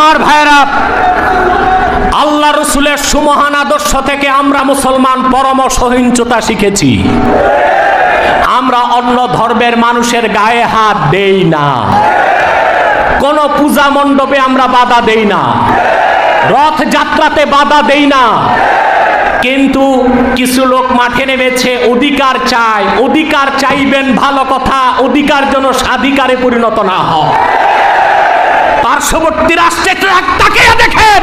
আমার ভাইরা আল্লাহ রসুলের সুমহান আদর্শ থেকে আমরা মুসলমান পরম সহিংসতা শিখেছি। আমরা অন্য ধর্মের মানুষের গায়ে হাত দেই না। কোন পূজা মণ্ডপে আমরা বাধা দেই না। রথ যাত্রাতে বাধা দেই না। কিন্তু কিছু লোক মাঠে নেমেছে, অধিকার চায়। অধিকার চাইবেন ভালো কথা, অধিকার যেন স্বাধিকারে পরিণত না হয়। পার্শ্ববর্তী রাষ্ট্রে তাকিয়ে দেখেন।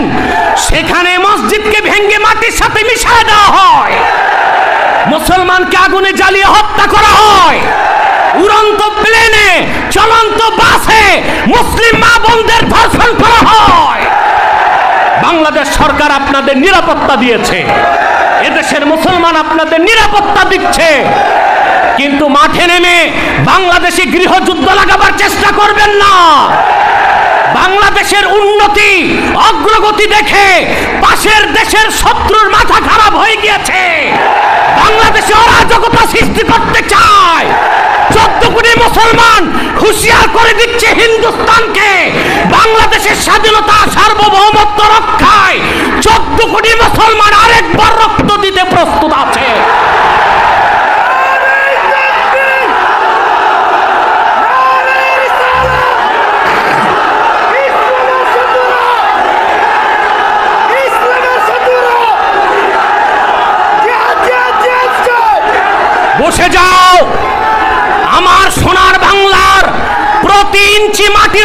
সেখানে মসজিদকে ভেঙ্গে মাটির সাথে মিশিয়ে দেওয়া হয়। মুসলমানকে আগুনে জ্বালিয়ে হত্যা করা হয়। উড়ন্ত প্লেনে, চলন্ত বাসে মুসলিম মা বোনদের ধর্ষণ করা হয়। বাংলাদেশ সরকার আপনাদের নিরাপত্তা দিয়েছে। এদেশের মুসলমান আপনাদের নিরাপত্তা দিচ্ছে। কিন্তু মাঠে নেমে বাংলাদেশে গৃহযুদ্ধ লাগাবার চেষ্টা করবেন না। বাংলাদেশের উন্নতি, অগ্রগতি দেখে পাশের দেশের শত্রুর মাথা খারাপ হয়ে গিয়েছে। বাংলাদেশে অরাজকতা সৃষ্টি করতে চায়। চোদ্দ কোটি মুসলমান হুঁশিয়ার করে দিচ্ছে হিন্দুস্তানকে। বাংলাদেশের স্বাধীনতা সার্বভৌমত্ব রক্ষায়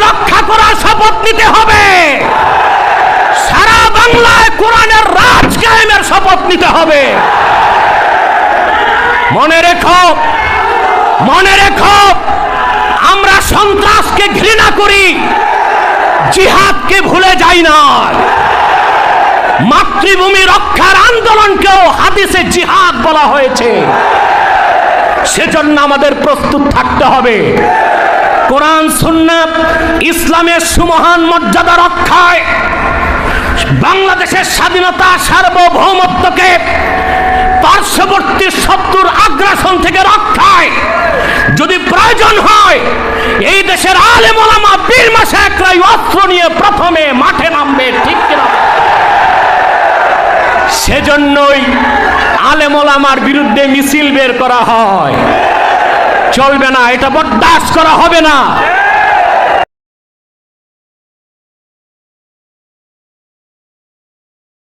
রক্ষা করার শপথ নিতে হবে। সারা বাংলায় কোরআনের রাজ কায়েমের শপথ নিতে হবে। মনে রেখো মনে রেখো, আমরা সন্ত্রাসকে ঘৃণা করি, জিহাদকে ভুলে যাই না। মাতৃভূমি রক্ষার আন্দোলনকেও হাদিসে জিহাদ বলা হয়েছে। সেজন্য আমাদের প্রস্তুত থাকতে হবে। কোরআন, সুন্নাত, ইসলামের সুমহান মর্যাদা রক্ষায় বাংলাদেশের স্বাধীনতা সার্বভৌমত্বকে পার্শ্ববর্তী শত্রুর আগ্রাসন থেকে রক্ষায়। যদি প্রয়োজন হয়, এই দেশের আলেম বীর মাসে একরাই অস্ত্র নিয়ে প্রথমে মাঠে নামবে, ঠিক কিনা? সেজন্যই আলেমোলামার বিরুদ্ধে মিছিল বের করা হয়। চলবে না এটা বরদাস্ত করা হবে না।